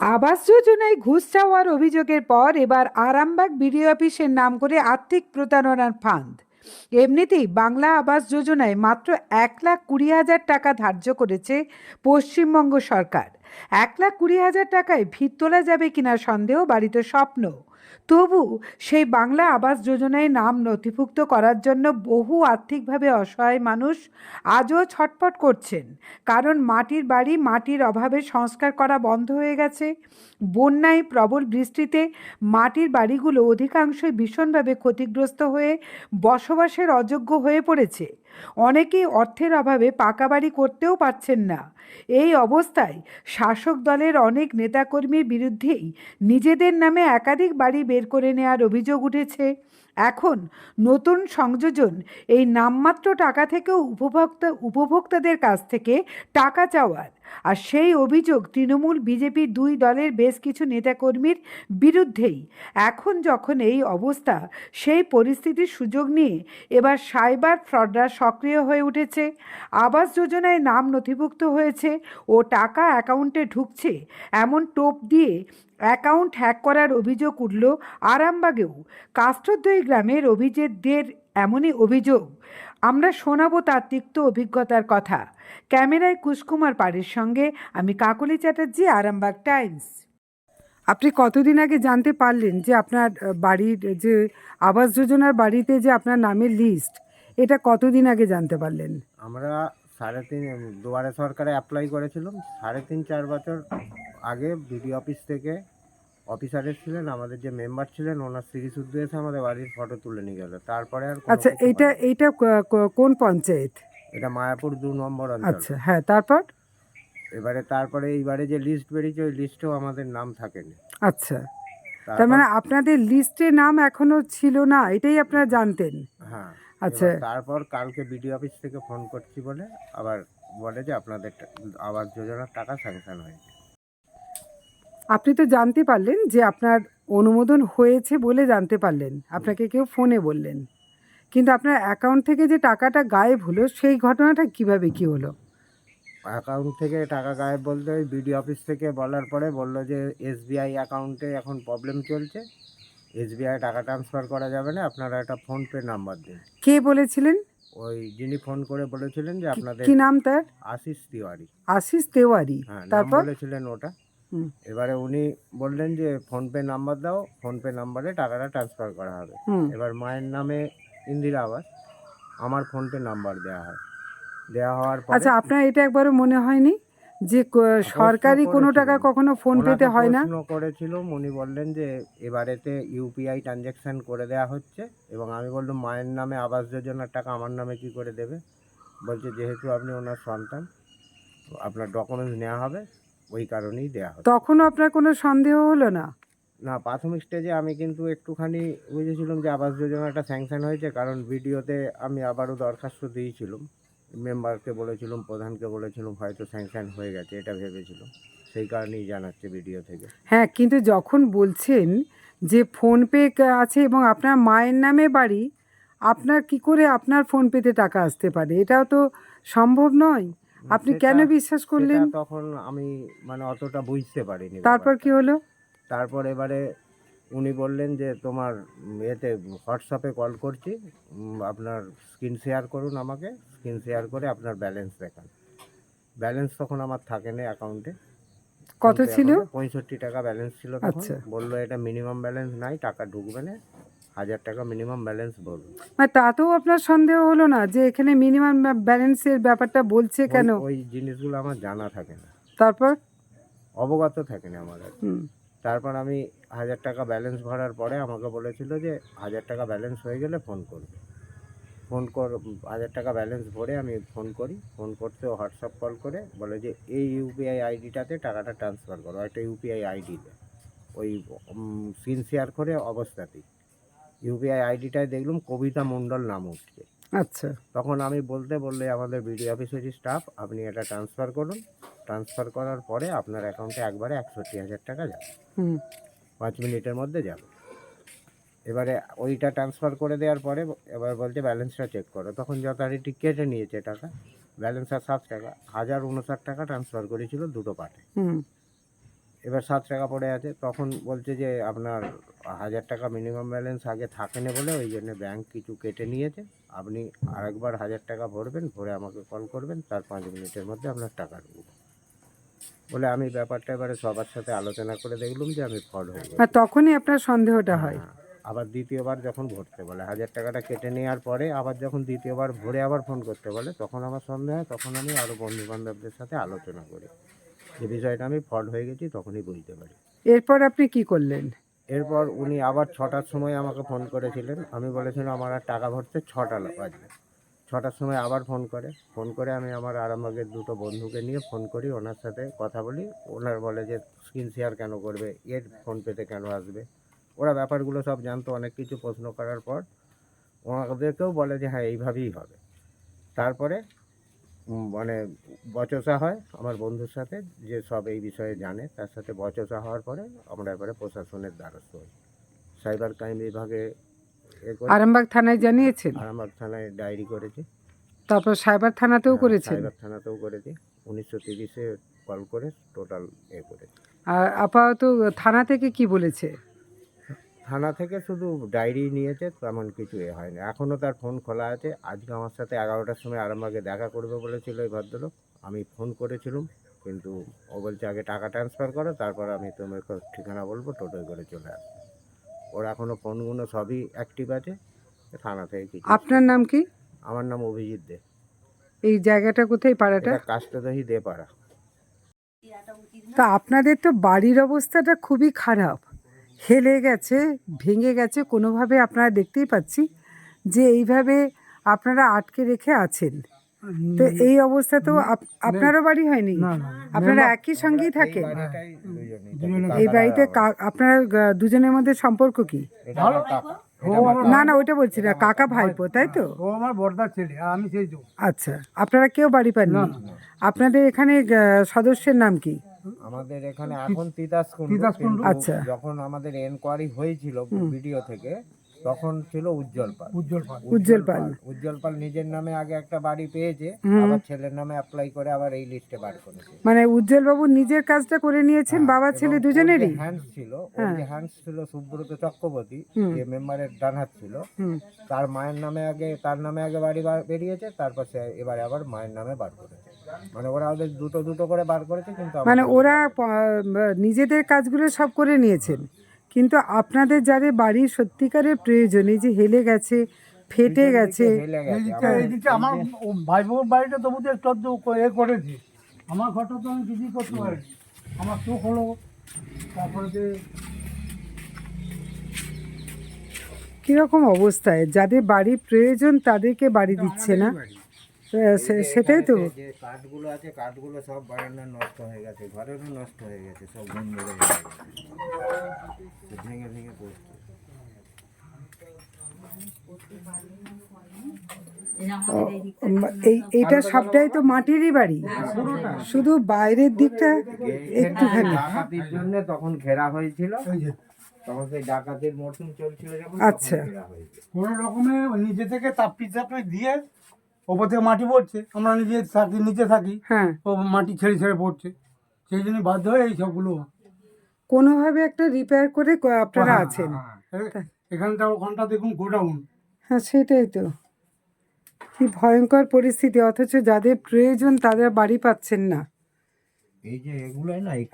আবাস যোজনায় ঘুষ চাওয়ার অভিযোগের পর এবার আরামবাগ বিডিও অফিসের নাম করে আর্থিক প্রতারণার ফান্ড এমনিতেই বাংলা আবাস যোজনায় মাত্র এক লাখ কুড়ি হাজার টাকা ধার্য করেছে পশ্চিমবঙ্গ সরকার। এক লাখ কুড়ি হাজার টাকায় ভিত তোলা যাবে কিনা সন্দেহ, বাড়িতে স্বপ্ন। তবু সেই বাংলা আবাস যোজনায় নাম নথিভুক্ত করার জন্য বহু আর্থিকভাবে অসহায় মানুষ আজও ছটফট করছেন। কারণ মাটির বাড়ি মাটির অভাবে সংস্কার করা বন্ধ হয়ে গেছে। বন্যায় প্রবল বৃষ্টিতে মাটির বাড়িগুলো অধিকাংশই ভীষণভাবে ক্ষতিগ্রস্ত হয়ে বসবাসের অযোগ্য হয়ে পড়েছে। অনেকেই অর্থের অভাবে পাকা বাড়ি করতেও পারছেন না। এই অবস্থায় শাসক দলের অনেক নেতাকর্মীর বিরুদ্ধেই নিজেদের নামে একাধিক বাড়ি বের করে নেওয়ার অভিযোগ উঠেছে। এখন নতুন সংযোজন এই নামমাত্র টাকা থেকেও উপভোক্তা উপভোক্তাদের কাছ থেকে টাকা চাওয়ার আর সেই অভিযোগ তৃণমূল বিজেপির দুই দলের বেশ কিছু নেতাকর্মীর বিরুদ্ধেই। এখন যখন এই অবস্থা, সেই পরিস্থিতির সুযোগ নিয়ে এবার সাইবার ফ্রডরা সক্রিয় হয়ে উঠেছে। আবাস যোজনায় নাম নথিভুক্ত হয়েছে ও টাকা অ্যাকাউন্টে ঢুকছে। এমন টোপ দিয়ে অ্যাকাউন্ট হ্যাক করার অভিযোগ উঠল আরামবাগেও। কাষ্টদ্বয়ী গ্রামের অভিজিৎদের এমনই অভিযোগ। আমরা শোনাবো তার তিক্ত অভিজ্ঞতার কথা। ক্যামেরায় কুশকুমার পাড়ের সঙ্গে আমি কাকলি চ্যাটার্জি, আরামবাগ টাইমস। আপনি কতদিন আগে জানতে পারলেন যে আপনার বাড়ির যে আবাস যোজনার বাড়িতে যে আপনার নামের লিস্ট এটা কতদিন আগে জানতে পারলেন? আমরা সাড়ে তিন দুয়ারে সরকারে অ্যাপ্লাই করেছিলাম। সাড়ে তিন, চার বছর আগে বিডি অফিস থেকে অফিসার ছিলেন আমাদের যে মেম্বার ছিলেন ওনার শ্রীশুদ্ধ এসে আমাদের বাড়ির ফটো তুলে নিয়ে গেল। তারপরে আর কোনো আচ্ছা কিছু এইটা হয়নি। এইটা ক- ক- কোন পঞ্চায়েত? এটা মায়াপুর দু নম্বর অঞ্চল। আচ্ছা হ্যাঁ তারপর? এবারে তারপরে এইবারে যে লিস্ট বেরিয়েছে ওই লিস্টেও আমাদের নাম থাকেনি। আচ্ছা তার মানে আপনাদের লিস্টে নাম এখনও ছিল না এটাই আপনারা জানতেন? হ্যাঁ আচ্ছা। এবার তারপর কালকে বিডি অফিস থেকে ফোন করছি বলে আবার বলে যে আপনাদের টা- আবাস যোজনার টাকা স্যাংশন হয়েছে আপনি তো জানতে পারলেন যে আপনার অনুমোদন হয়েছে বলে জানতে পারলেন। আপনাকে কেউ ফোনে বললেন। কিন্তু আপনার অ্যাকাউন্ট থেকে যে টাকাটা গায়েব হলো সেই ঘটনাটা কীভাবে কি হলো? অ্যাকাউন্ট থেকে টাকা গায়েব বলতে ওই বিডি অফিস থেকে বলার পরে বলল যে এসবিআই অ্যাকাউন্টে এখন প্রবলেম চলছে। এসবিআই টাকা ট্রান্সফার করা যাবে না আপনারা একটা ফোনপে নাম্বার দিন। কে বলেছিলেন? ওই যিনি ফোন করে বলেছিলেন যে আপনাদের কি নাম তার? আশিস তিওয়ারি। আশিস তেওয়ারি। হ্যাঁ নাম তারপর? বলেছিলেন ওটা। এবারে উনি বললেন যে ফোনপে নাম্বার দাও ফোনপে নাম্বারে টাকাটা ট্রান্সফার করা হবে। এবার মায়ের নামে ইন্দিরা আবাস আমার ফোনপে নাম্বার দেওয়া হয়। দেওয়া হওয়ার পরে আচ্ছা আপনার এটা একবারও মনে হয়নি যে সরকারি কোনো টাকা। কখনো ফোন পেতে হয় না? প্রশ্ন করেছিলাম উনি বললেন যে এবারেতে ইউপিআই ট্রানজ্যাকশন করে দেওয়া হচ্ছে এবং আমি বললাম মায়ের নামে আবাস যোজনার টাকা আমার নামে কি করে দেবে? বলছে যেহেতু আপনি ওনার সন্তান আপনার ডকুমেন্টস নেওয়া হবে ওই কারণেই দেওয়া হবে তখনও আপনার কোনো সন্দেহ হলো না? না প্রাথমিক স্টেজে আমি কিন্তু একটুখানি বুঝেছিলাম যে আবাস যোজনাটা স্যাংশন হয়েছে কারণ ভিডিওতে আমি আবারও দরখাস্ত দিয়েছিলাম। মেম্বারকে বলেছিলাম প্রধানকে বলেছিলাম হয়তো স্যাংশন হয়ে গেছে এটা ভেবেছিলাম। সেই কারণেই জানাচ্ছে ভিডিও থেকে। হ্যাঁ কিন্তু যখন বলছেন যে ফোনপে আছে এবং আপনার মায়ের নামে বাড়ি আপনার কি করে আপনার ফোনপেতে টাকা আসতে পারে? এটাও তো সম্ভব নয়? আপনি কেন বিশ্বাস করলেন? সেটা তখন আমি মানে অতটা বুঝতে পারিনি তারপর কি হলো? তারপর এবারে উনি বললেন যে তোমার এতে হোয়াটসঅ্যাপে কল করছি। উম, আপনার স্ক্রিন শেয়ার করুন আমাকে। স্ক্রিন শেয়ার করে আপনার ব্যালেন্স দেখান। ব্যালেন্স তখন আমার থাকে না অ্যাকাউন্টে কত ছিল? পঁয়ষট্টি টাকা ব্যালেন্স ছিল তখন। আচ্ছা। বলল এটা মিনিমাম ব্যালেন্স নাই টাকা ঢুকবে না। হাজার টাকা মিনিমাম ব্যালেন্স বলুন। মানে তাতেও আপনার সন্দেহ হলো না যে এখানে মিনিমাম ব্যালেন্সের ব্যাপারটা বলছে কেন? ওই জিনিসগুলো আমার জানা থাকে না। তারপর? অবগত থাকে না আমার তারপর আমি হাজার টাকা ব্যালেন্স ভরার পরে আমাকে বলেছিল যে হাজার টাকা ব্যালেন্স হয়ে গেলে ফোন করবে। ফোন কর হাজার টাকা ব্যালেন্স ভরে আমি ফোন করি। ফোন করতে হোয়াটসঅ্যাপ কল করে বলে যে এই ইউপিআই আইডিটাতে টাকাটা ট্রান্সফার করো একটা ইউপিআই আইডি দেয় ওই সিন শেয়ার করে অবস্থাতেই। ইউপিআই আইডিটায় দেখলাম কবিতা মণ্ডল নাম উঠছে। আচ্ছা। তখন আমি বলতে বললে আমাদের বিডিও অফিসের স্টাফ আপনি এটা ট্রান্সফার করুন। ট্রান্সফার করার পরে আপনার অ্যাকাউন্টে একবারে একষট্টি হাজার টাকা যাবে। হুম। পাঁচ মিনিটের মধ্যে যাবে। এবারে ওইটা ট্রান্সফার করে দেওয়ার পরে এবার বলছে ব্যালেন্সটা চেক করো। তখন যথারীতি কেটে নিয়েছে টাকা। ব্যালেন্স আর সাত টাকা। হাজার উনষাট টাকা ট্রান্সফার করেছিল দুটো পার্টে হুম। এবার সাত টাকা পড়ে আছে। তখন বলছে যে আপনার হাজার টাকা মিনিমাম ব্যালেন্স আগে থাকেনি বলে ওই জন্য ব্যাংক কিছু কেটে নিয়েছে। আপনি আরেকবার হাজার টাকা ভরবেন ভরে আমাকে কল করবেন তার পাঁচ মিনিটের মধ্যে আপনার টাকা ঢুকবে। বলে আমি ব্যাপারটা এবারে সবার সাথে আলোচনা করে দেখলাম যে আমি ফল হয়ে গেছি। আর তখনই আপনার সন্দেহটা হয় হ্যাঁ, আবার দ্বিতীয়বার যখন ভরতে বলে হাজার টাকাটা কেটে নেওয়ার পরে আবার যখন দ্বিতীয়বার ভরে আবার ফোন করতে বলে তখন আমার সন্দেহ হয় তখন আমি আরও বন্ধু বান্ধবদের সাথে আলোচনা করি। যে বিষয়টা আমি ফল্ট হয়ে গেছি তখনই বুঝতে পারি। এরপর আপনি কি করলেন? এরপর উনি আবার ছটার সময় আমাকে ফোন করেছিলেন। আমি বলেছিলাম আমার আর টাকা ভরতে ছটা বাজবে। ছটার সময় আবার ফোন করে। ফোন করে আমি আমার আরামবাগের দুটো বন্ধুকে নিয়ে ফোন করি ওনার সাথে কথা বলি। ওনার বলে যে স্ক্রিন শেয়ার কেন করবে? এর ফোন পেতে কেন আসবে? ওরা ব্যাপারগুলো সব জানতো অনেক কিছু প্রশ্ন করার পর। ওনাদেরকেও বলে যে হ্যাঁ এইভাবেই হবে। তারপরে মানে বচসা হয় আমার বন্ধুর সাথে যে সব এই বিষয়ে জানে তার সাথে বচসা হওয়ার পরে আমরা এবারে প্রশাসনের দ্বারস্থ হই। সাইবার ক্রাইম বিভাগে আরামবাগ থানায় জানিয়েছেন? আরামবাগ থানায় ডায়েরি করেছি। তারপর সাইবার থানাতেও হ্যাঁ, করেছেন? সাইবার থানাতেও করেছি। উনিশশো তিরিশে কল করে টোটাল এ করেছি। আর আপাতত থানা থেকে কি বলেছে? থানা থেকে শুধু ডায়েরি নিয়েছে তেমন কিছু এ হয়নি। এখনও তার ফোন খোলা আছে। আজকে আমার সাথে এগারোটার সময় আরামবাগে দেখা করবে বলেছিল এই ভদ্রলোক। আমি ফোন করেছিলাম কিন্তু ও বলছে আগে টাকা ট্রান্সফার করো তারপর আমি তোমাকে ঠিকানা বলব টোটোয় করে চলে আসবে। ওর এখনও ফোনগুলো সবই অ্যাক্টিভ আছে থানা থেকে কিছু আপনার নাম কি? আমার নাম অভিজিৎ দে। এই জায়গাটা কোথায় পাড়াটা? এটা দে পাড়া তা আপনাদের তো বাড়ির অবস্থাটা খুবই খারাপ। হেলে গেছে ভেঙে গেছে কোনোভাবে আপনারা দেখতেই পাচ্ছি যে এইভাবে আপনারা আটকে রেখে আছেন। তো এই অবস্থা তো আপ- আপনারও বাড়ি হয়নি? আপনারা একই সঙ্গেই থাকেন। এই বাড়িতে কা- আপনার দুজনের মধ্যে সম্পর্ক কি? না না ওইটা বলছি না কাকা ভাইপো তাই তো? ও আমার বর্দার ছেলে আমি সেই আচ্ছা আপনারা কেউ বাড়ি পাননি? আপনাদের এখানে সদস্যের নাম কি? আমাদের এখানে এখন তিতাস কুণ্ডু, আচ্ছা। যখন আমাদের এনকোয়ারি হয়েছিল ভিডিও থেকে তখন ছিল উজ্জ্বল পাল। উজ্জ্বল পাল। উজ্জ্বল পাল। উজ্জ্বল পাল নিজের নামে আগে একটা বাড়ি পেয়েছে আবার ছেলের নামে অ্যাপ্লাই করে আবার এই লিস্টে বার করেছে। মানে উজ্জ্বল বাবু নিজের কাজটা করে নিয়েছেন বাবা ছেলে দুজনেরই? হ্যান্ডস ছিল ওর হ্যাঁ। যে হ্যান্ডস ছিল সুব্রত চক্রবর্তী। যে মেম্বারের ডান হাত ছিল তার মায়ের নামে আগে তার নামে আগে বাড়ি বেরিয়েছে তারপর সে এবারে আবার মায়ের নামে বার করেছে। মানে ওরা ওদের দুটো দুটো করে বার করেছে কিন্তু মানে ওরা নিজেদের কাজগুলো সব করে নিয়েছেন। কিন্তু আপনাদের যাদের বাড়ির সত্যিকারের প্রয়োজন এই যে হেলে গেছে ফেটে গেছে আমার- ভাই বোন বাড়িটা তবু তো একটু এ করেছি। আমার ঘরটা তো আমি কিছুই করতে পারিনি। আমার চোখ হলো তারপরে যে কীরকম অবস্থায়? যাদের বাড়ির প্রয়োজন তাদেরকে বাড়ি দিচ্ছে না? সেটাই তো। যে কাঠগুলো আছে কাঠগুলো সব বারান্দার নষ্ট হয়ে গেছে ঘরেরও নষ্ট হয়ে গেছে সব গুণ ভেঙে ভেঙে পড়ছে। এই এইটা সবটাই তো মাটিরই বাড়ি। শুধু বাইরের দিকটা একটুখানি। ডাকাতির জন্য তখন ঘেরা হয়েছিল। তখন সেই ডাকাতির মরশুম চলছিল যখন আচ্ছা। কোনো রকমে নিজে থেকে তাপ্পি চাপড়ি দিয়ে ওপর থেকে মাটি পড়ছে আমরা নিজে থাকি নিচে থাকি হ্যাঁ। ও মাটি ছেড়ে ছেড়ে পড়ছে। সেই জন্য বাধ্য হয়ে এই সবগুলো কোনোভাবে একটা রিপেয়ার করে আপনারা আছেন? এ- এখানটা ওখানটা দেখুন গোডাউন। হ্যাঁ সেটাই তো। কি ভয়ঙ্কর পরিস্থিতি অথচ যাদের প্রয়োজন তাদের বাড়ি পাচ্ছেন না। এই যে এগুলোই না এই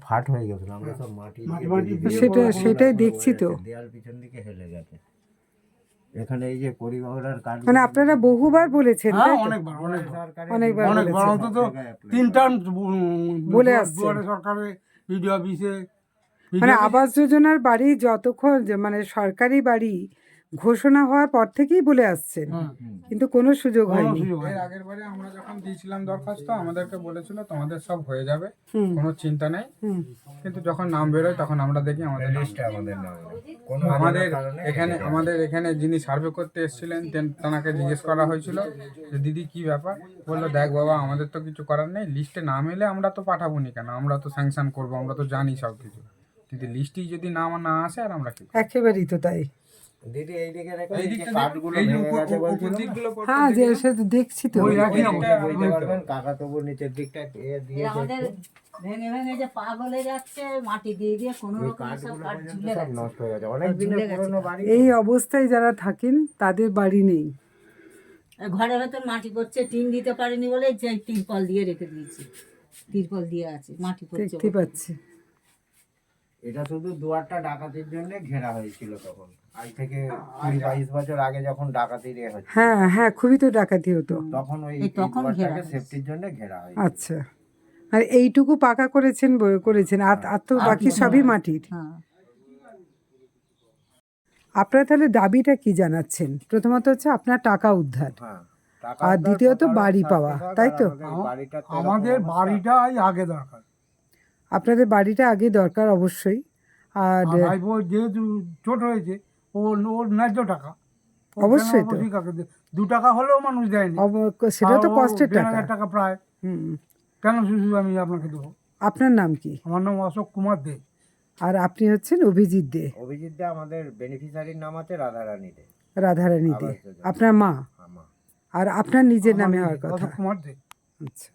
ফাট হয়ে গেছিল আমরা সব মাটি সেটা সেটাই দেখছি তো। দেয়াল পিছন দিকে হেলে গেছে। এখানে এই যে পরিবহনের কাজ মানে আপনারা বহুবার বলেছেন হ্যাঁ অনেকবার অনেকবার। অনেকবার অনেকবার অন্তত তিন টার্ম বলে আসছে সরকারে বিডিও অফিসে। মানে আবাস যোজনার বাড়ি যতক্ষণ মানে সরকারি বাড়ি ঘোষণা হওয়ার পর থেকেই বলে আসছেন। কিন্তু কোনো সুযোগ হয়নি। এর আগের বারে আমরা যখন দিয়েছিলাম দরখাস্ত আমাদেরকে বলেছিল তোমাদের সব হয়ে যাবে কোনো চিন্তা নেই। কিন্তু যখন নাম বেরোয় তখন আমরা দেখি আমাদের লিস্টে আমাদের নাম কোনো আমাদের এখানে আমাদের এখানে যিনি সার্ভে করতে এসেছিলেন তেন- তেনাকে জিজ্ঞেস করা হয়েছিল যে দিদি কি ব্যাপার? বলল দেখ বাবা আমাদের তো কিছু করার নেই। লিস্টে নাম এলে আমরা তো পাঠাবো নি কেন? আমরা তো স্যাংশন করব আমরা তো জানি সব কিছু কিন্তু লিস্টেই যদি নাম না আসে আর আমরা কি একেবারেই তো তাই। দিদি এইদিকে রেখে এই এই যে কাঠগুলো ভেঙে গেছে বলছিল না? দিকগুলো পড়তে হ্যাঁ যে দেখেছি। সেটা দেখছি তো। ওই একই। পারবেন কাকা তবু নিচের দিকটা এ দিয়ে আমাদের ভেঙে ভেঙে যে পা গলে যাচ্ছে মাটি দিয়ে দিয়ে কোনো এই রকম সব কাঠ ঝুলে গেছে। নষ্ট হয়ে গেছে। অনেক দিনের পুরনো বাড়ি। এই অবস্থায় যারা থাকেন তাদের বাড়ি নেই। ঘরের ভেতর মাটি পড়ছে টিন দিতে পারিনি বলে যে তিরপল দিয়ে রেখে দিয়েছি। তিরপল দিয়ে আছে মাটি পড়ছে দেখতে পাচ্ছি। এটা শুধু দুয়ারটা ডাকাতির জন্য ঘেরা হয়েছিল তখন। আজ থেকে কুড়ি বাইশ বছর আগে যখন ডাকাতি ইয়ে হচ্ছে। হ্যাঁ হ্যাঁ খুবই তো ডাকাতি হতো। তখন ওই দুয়ারটাকে সেফটির জন্য ঘেরা হয় আচ্ছা। আর এইটুকু পাকা করেছেন করেছেন। আর আর তো বাকি সবই মাটির। হ্যাঁ। আপনারা তাহলে দাবিটা কি জানাচ্ছেন? প্রথমত হচ্ছে আপনার টাকা উদ্ধার। হ্যাঁ আর দ্বিতীয়ত বাড়ি পাওয়া, তাই তো? আমাদের। বাড়িটাই আগে দরকার। আপনাদের বাড়িটা আগে দরকার অবশ্যই। আর ভাইপো যেহেতু ছোট হয়েছে ও ওর ন্যায্য টাকা। অবশ্যই তো। দে- দু টাকা হলেও মানুষ দেয়নি। অব- সেটা তো কষ্টের টাকা। হাজার টাকা প্রায়। হুম। কেন শুধু আমি আপনাকে দেবো? আপনার নাম কি? আমার নাম অশোক কুমার দে। আর আপনি হচ্ছেন অভিজিৎ দে। অভিজিৎ দা আমাদের বেনিফিশিয়ারির নাম আছে রাধারানী দে। রাধারানী দে। আপনার মা? আর আপনার নিজের নামে হওয়ার কথা? অশোক কুমার দে। আচ্ছা।